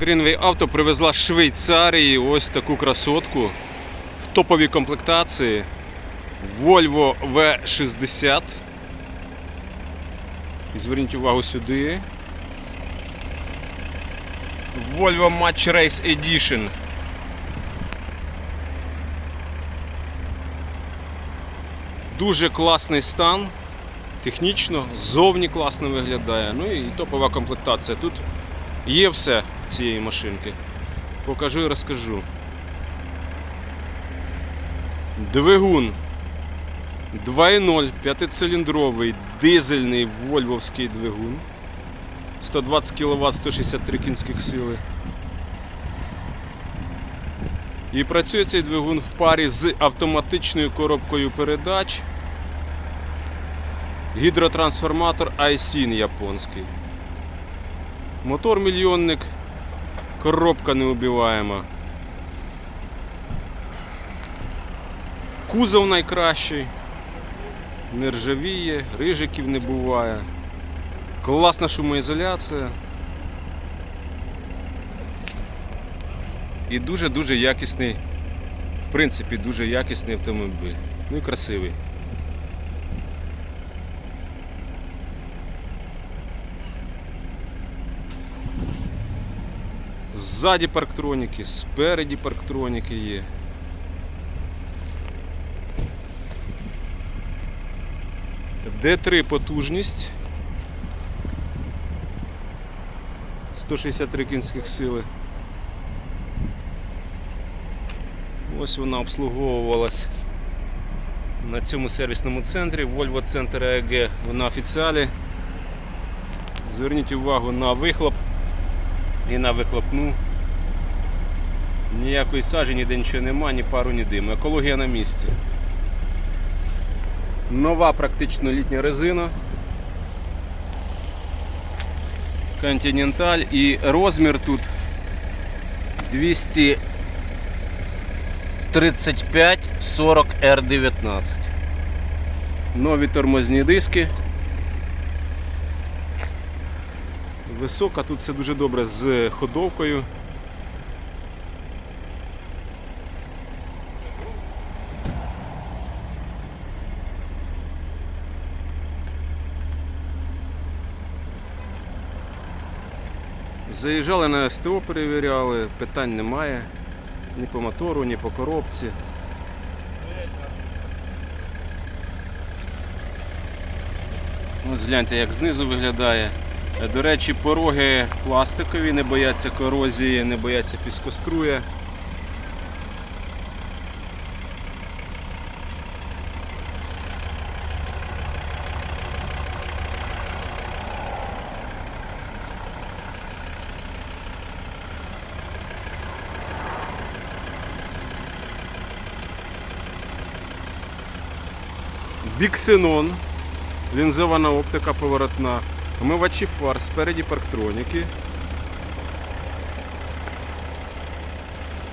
Greenway Auto привезла з Швейцарії ось таку красотку в топовій комплектації Volvo V60. І зверніть увагу сюди. Volvo Match Race Edition. Дуже класний стан. Технічно, ззовні класно виглядає. Ну і топова комплектація. Тут є все цієї машинки. Покажу і розкажу. Двигун 2.0 п'ятициліндровий дизельний вольвовський двигун. 120 кВт 163 кінських сили. І працює цей двигун в парі з автоматичною коробкою передач. Гідротрансформатор Aisin японський. Мотор мільйонник, коробка неубиваєма. Кузов найкращий. Не ржавіє, рижиків не буває. Класна шумоізоляція. І дуже-дуже якісний, в принципі, дуже якісний автомобіль. Ну і красивий. Ззаді парктроніки, спереді парктроніки є. Д3 потужність. 163 кінських сили. Ось вона обслуговувалась на цьому сервісному центрі Volvo Center AEG. Вона офіціалі. Зверніть увагу на вихлоп і на вихлопну. Ніякої сажі, ніде нічого нема, ні пару, ні диму. Екологія на місці. Нова практично літня резина. Continental і розмір тут 235 40 R19. Нові тормозні диски. Висока, тут все дуже добре з ходовкою. Заїжджали на СТО, перевіряли, питань немає. Ні по мотору, ні по коробці. Ось гляньте, як знизу виглядає. До речі, пороги пластикові, не бояться корозії, не бояться піскоструя. Біксенон, лінзована оптика поворотна, омивачі фар, спереді парктроніки.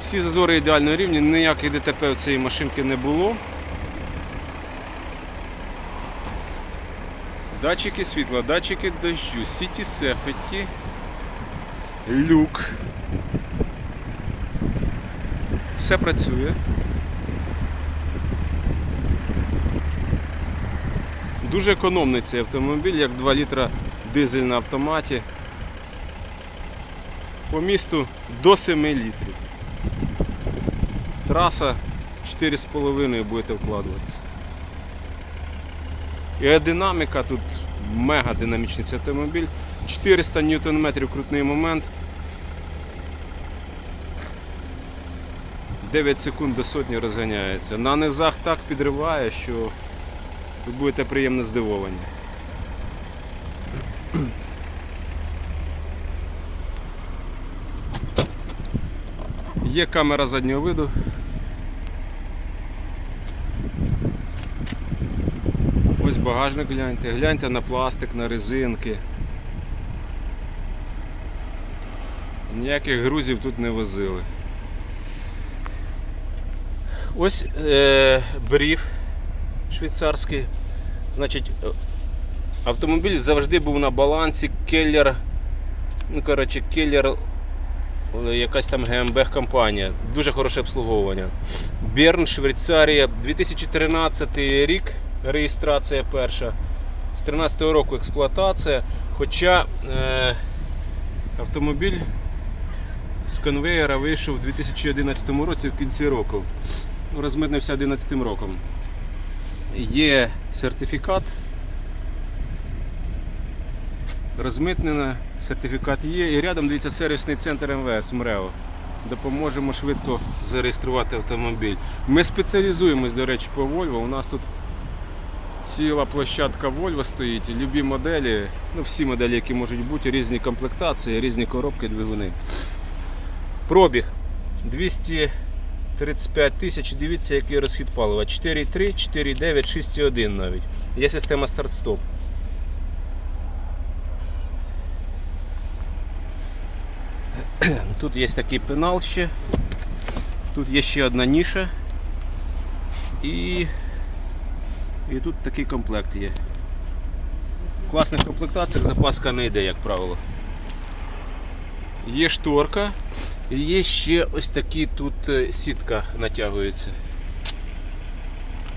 Всі зазори ідеально рівні, ніяких ДТП в цієї машинки не було. Датчики світла, датчики дощу, City Safety, люк. Все працює. Дуже економний цей автомобіль, як 2 літра дизель на автоматі. По місту до 7 літрів. Траса 4,5 будете вкладуватися. І аеродинаміка тут мега динамічний цей автомобіль. 400 Нм крутний момент. 9 секунд до сотні розганяється. На низах так підриває, що ви будете приємно здивовані. Є камера заднього виду. Ось багажник гляньте, гляньте на пластик, на резинки. Ніяких грузів тут не возили. Ось е, брів швейцарський. Значить, е, автомобіль завжди був на балансі Келлер. Ну, коротше, Келлер е, якась там ГМБ компанія. Дуже хороше обслуговування. Берн, Швейцарія, 2013 рік реєстрація перша. З 13 року експлуатація. Хоча е, автомобіль з конвеєра вийшов у 2011 році в кінці року. Ну, Розмитнився 2011 роком. Є сертифікат. Розмитнено, сертифікат є. І рядом дивіться сервісний центр МВС МРЕО. Допоможемо швидко зареєструвати автомобіль. Ми спеціалізуємось, до речі, по Volvo. У нас тут ціла площадка Volvo стоїть, любі моделі, ну всі моделі, які можуть бути, різні комплектації, різні коробки, двигуни. Пробіг 235 тисяч. Дивіться, який розхід палива. 4,3, 4,9, 6,1 навіть. Є система старт-стоп. Тут є такий пенал ще. Тут є ще одна ніша. І, і тут такий комплект є. В класних комплектаціях запаска не йде, як правило. Є шторка, і є ще ось такі тут е, сітка натягується.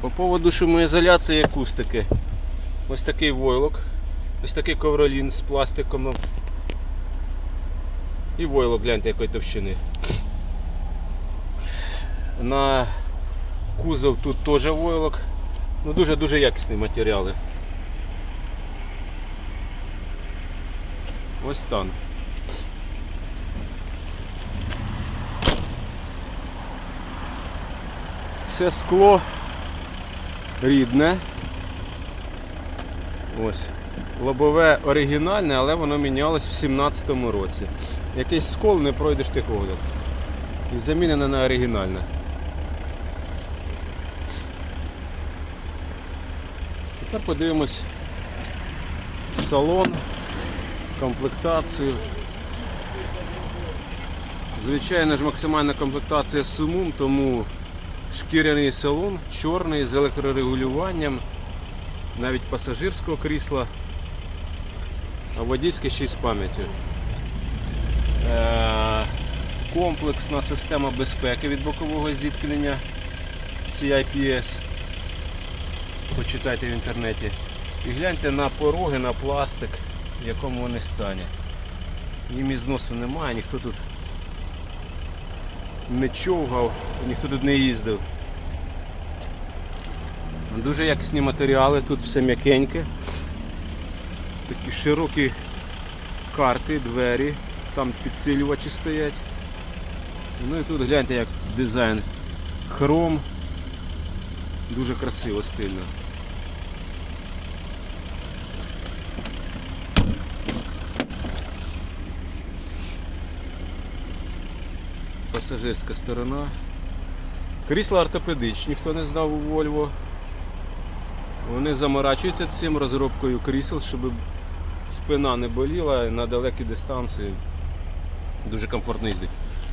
По поводу шумоізоляції і акустики. Ось такий войлок, ось такий ковролін з пластиком. І войлок, гляньте, якої товщини. На кузов тут теж войлок. Ну дуже-дуже якісні матеріали. Ось стан. Все скло рідне. Ось. Лобове оригінальне, але воно мінялось в 17-му році. Якийсь скол не пройдеш техогляд. І замінене на оригінальне. Тепер подивимось салон, комплектацію. Звичайно ж максимальна комплектація сумум, тому шкіряний салон, чорний з електрорегулюванням, навіть пасажирського крісла, а водійське ще й з пам'яттю. Е, Комплексна система безпеки від бокового зіткнення CIPS. Почитайте в інтернеті. І гляньте на пороги, на пластик, в якому вони стані. Їм і зносу немає, ніхто тут не човгав, ніхто тут не їздив. Дуже якісні матеріали, тут все м'якеньке. Такі широкі карти, двері, там підсилювачі стоять. Ну і тут гляньте як дизайн. Хром. Дуже красиво, стильно. Пасажирська сторона. Крісла ортопедичні, хто не знав у Volvo. Вони заморачуються цим розробкою крісел, щоб спина не боліла на далекі дистанції. Дуже комфортно їздить.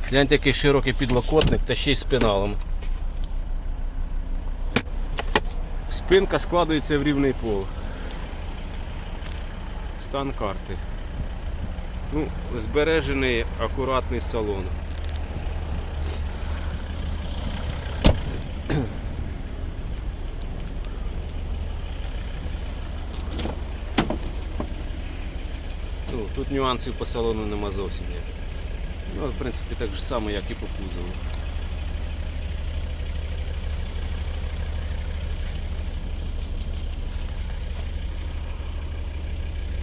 Гляньте, який широкий підлокотник та ще й з. Спинка складується в рівний пол. Стан карти. Ну, збережений акуратний салон. Ну, тут нюансів по салону нема зовсім ніяких. Ну, в принципі, так же само, як і по кузову.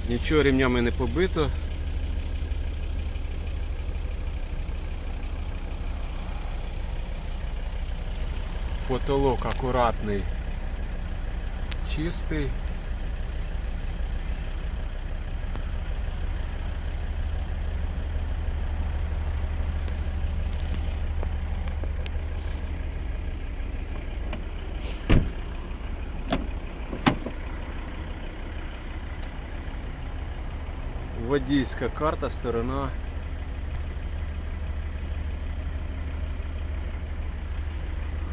Нічого рівнями не побито. Потолок акуратний, чистий. Водійська карта, сторона.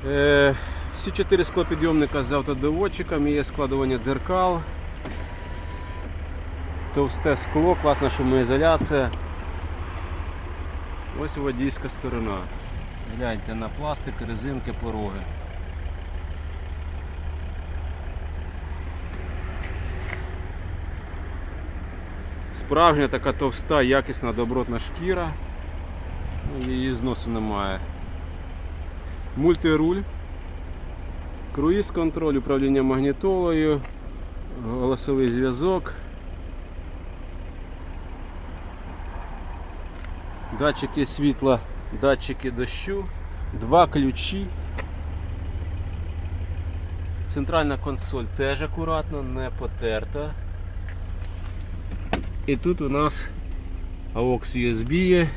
Е, всі чотири склопідйомника з автодоводчиком, є складування дзеркал. Товсте скло, класна шумоізоляція. Ось водійська сторона. Гляньте на пластик, резинки, пороги. Справжня така товста, якісна, добротна шкіра. Ну, Її зносу немає. Мультируль, круїз контроль, управління магнітолою, голосовий зв'язок. Датчики світла, датчики дощу, два ключі. Центральна консоль теж акуратно, не потерта. І тут у нас AUX USB є.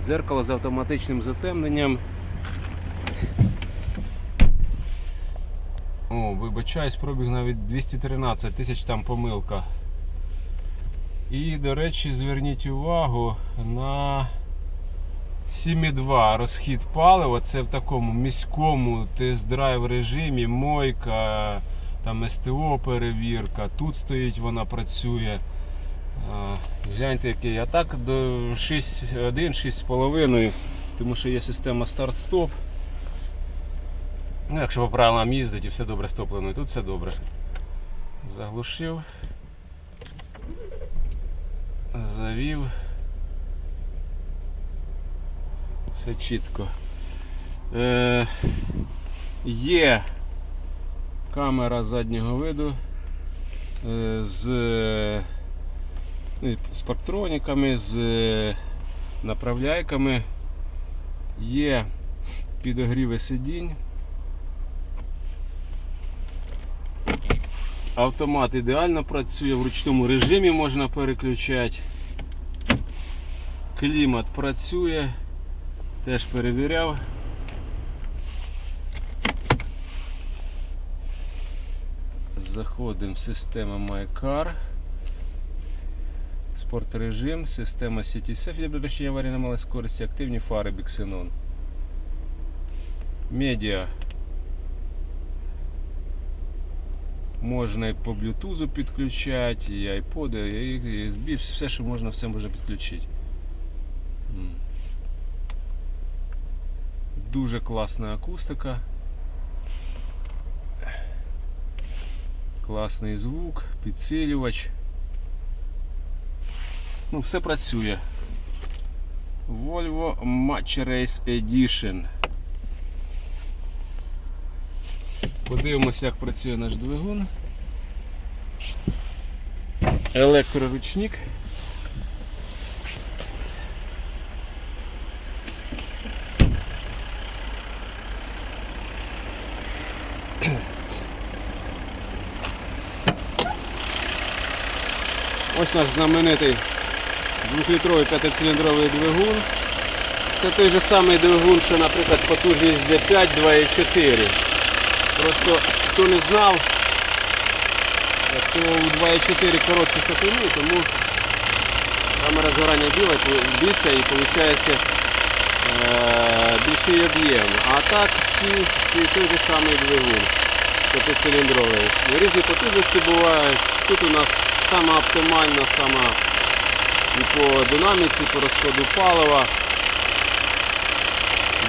Дзеркало з автоматичним затемненням. О, вибачаюсь, пробіг навіть 213 тисяч там помилка. І, до речі, зверніть увагу на 7,2 розхід палива. Це в такому міському тест-драйв режимі, мойка, там СТО перевірка. Тут стоїть, вона працює. Гляньте який. А так до 6,1, 6,5, тому що є система старт-стоп. Ну, якщо по правилам їздить і все добре стоплено, і тут все добре. Заглушив. Завів. Все чітко. Е, є камера заднього виду е, з, е, ну, з з е, направляйками. Є підогріви сидінь. Автомат ідеально працює, в ручному режимі можна переключати. Клімат працює, теж перевіряв. Заходимо в систему MyCar. Спорт режим, система для предотвращення аварії на малій скорості, активні фари Bixenon. Медіа. Можна і по блютузу підключати, і iPod, і USB, все, що можна, все можна підключити. Дуже класна акустика. Класний звук, підсилювач. Ну, все працює. Volvo Match Race Edition. Подивимося, як працює наш двигун. Електроручник. Ось наш знаменитий двохлітровий п'ятициліндровий двигун. Це той же самий двигун, що, наприклад, потужність D5 2,4. Просто хто не знав, то у 2,4 коротше шатуни, тому камера згорання біла більша і виходить е, більший об'єм. А так ці, ці той же самий двигун п'ятициліндровий. Різні потужності бувають. Тут у нас сама оптимальна, сама і по динаміці, по розходу палива.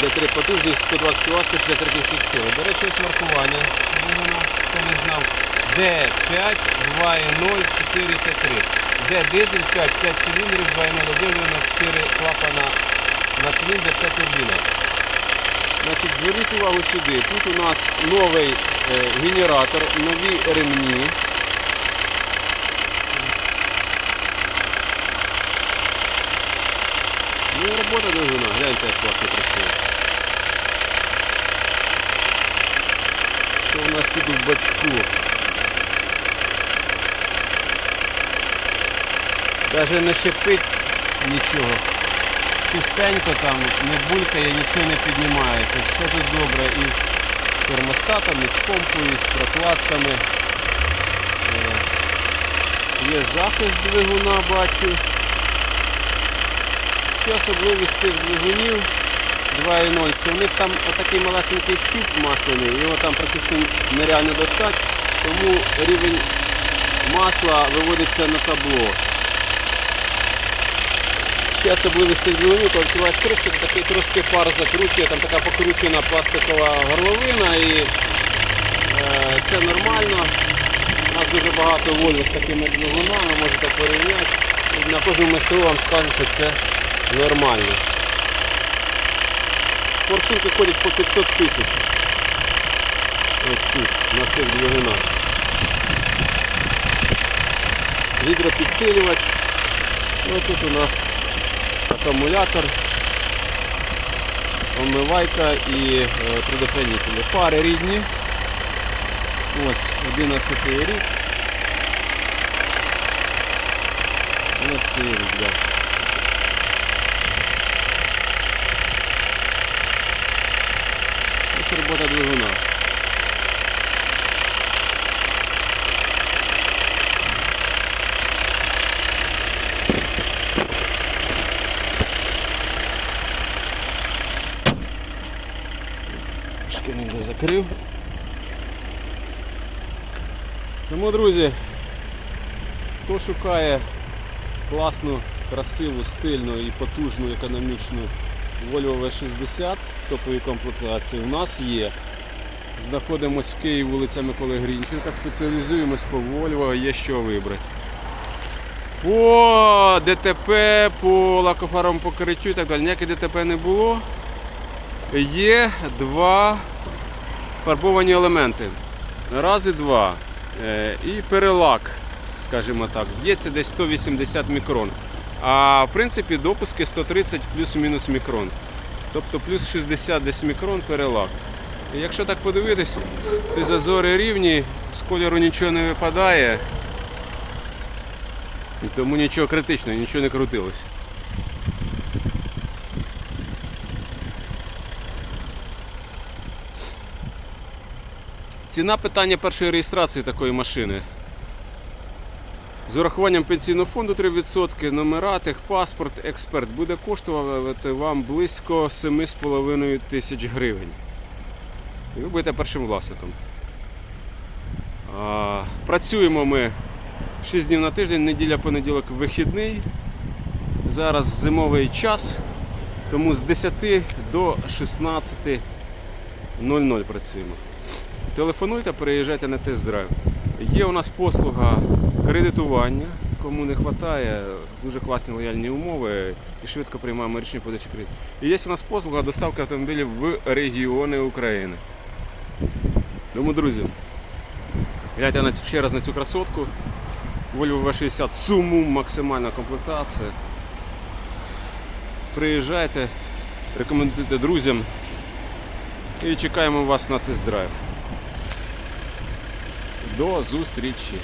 Д3 потужність 120 кВт 63 кінських сили. До речі, ось маркування. Хто не знав. Д5 2.0 4 Т3. Д дизель 5, 5 циліндрів, 2.0 об'єднано 4 клапана на циліндр 5 турбіна. Значить, зверніть увагу сюди. Тут у нас новий е, генератор, нові ремні. Ну робота двигуна, гляньте, як класно працює. Що у нас тут в бачку? Даже не шипить нічого. Чистенько там, не булькає, нічого не піднімається. Все тут добре із термостатом, із помпою, з прокладками. Е, Є захист двигуна, бачу. Ще особливість цих двигунів 2.0, що в них там отакий малесенький щуп масляний, його там практично нереально достати, тому рівень масла виводиться на табло. Ще особливість цих двигунів, коли відкриваєш кришку, такий трошки пар закручує, там така покручена пластикова горловина і е, це нормально. У нас дуже багато Volvo з такими двигунами, можете порівняти. На кожному СТО вам скажуть, що це нормально. Форсунки ходять по 500 тисяч. Ось тут, на цих двигунах. Гідропідсилювач. Ну тут у нас акумулятор, омивайка і е, предохранителі. Фари рідні. Ось 11 рік. 11 рік, да. Ось робота двигуна. Трошки не закрив. Тому, друзі, хто шукає класну, красиву, стильну і потужну економічну Volvo V60 топовій комплектації, у нас є. Знаходимось в Києві, вулиця Миколи Грінченка, спеціалізуємось по Volvo, є що вибрати. По ДТП, по лакофарам покриттю і так далі. Ніяких ДТП не було. Є два фарбовані елементи. Раз і два. Е, І перелак, скажімо так, б'ється десь 180 мікрон. А в принципі допуски 130 плюс-мінус мікрон. Тобто плюс 60 десь мікрон перелак. І якщо так подивитись, то зазори рівні, з кольору нічого не випадає. Тому нічого критичного, нічого не крутилось. Ціна питання першої реєстрації такої машини. З урахуванням пенсійного фонду 3%, номера, техпаспорт, експерт буде коштувати вам близько 7,5 тисяч гривень. І ви будете першим власником. Працюємо ми 6 днів на тиждень, неділя понеділок вихідний. Зараз зимовий час, тому з 10 до 16.00 працюємо. Телефонуйте, переїжджайте на тест-драйв. Є у нас послуга кредитування. Кому не вистачає, дуже класні лояльні умови і швидко приймаємо річні подачі кредит. І є у нас послуга доставки автомобілів в регіони України. Тому, друзі, гляньте ще раз на цю красотку. Volvo V60 суму, максимальна комплектація. Приїжджайте, рекомендуйте друзям і чекаємо вас на тест-драйв. До зустрічі!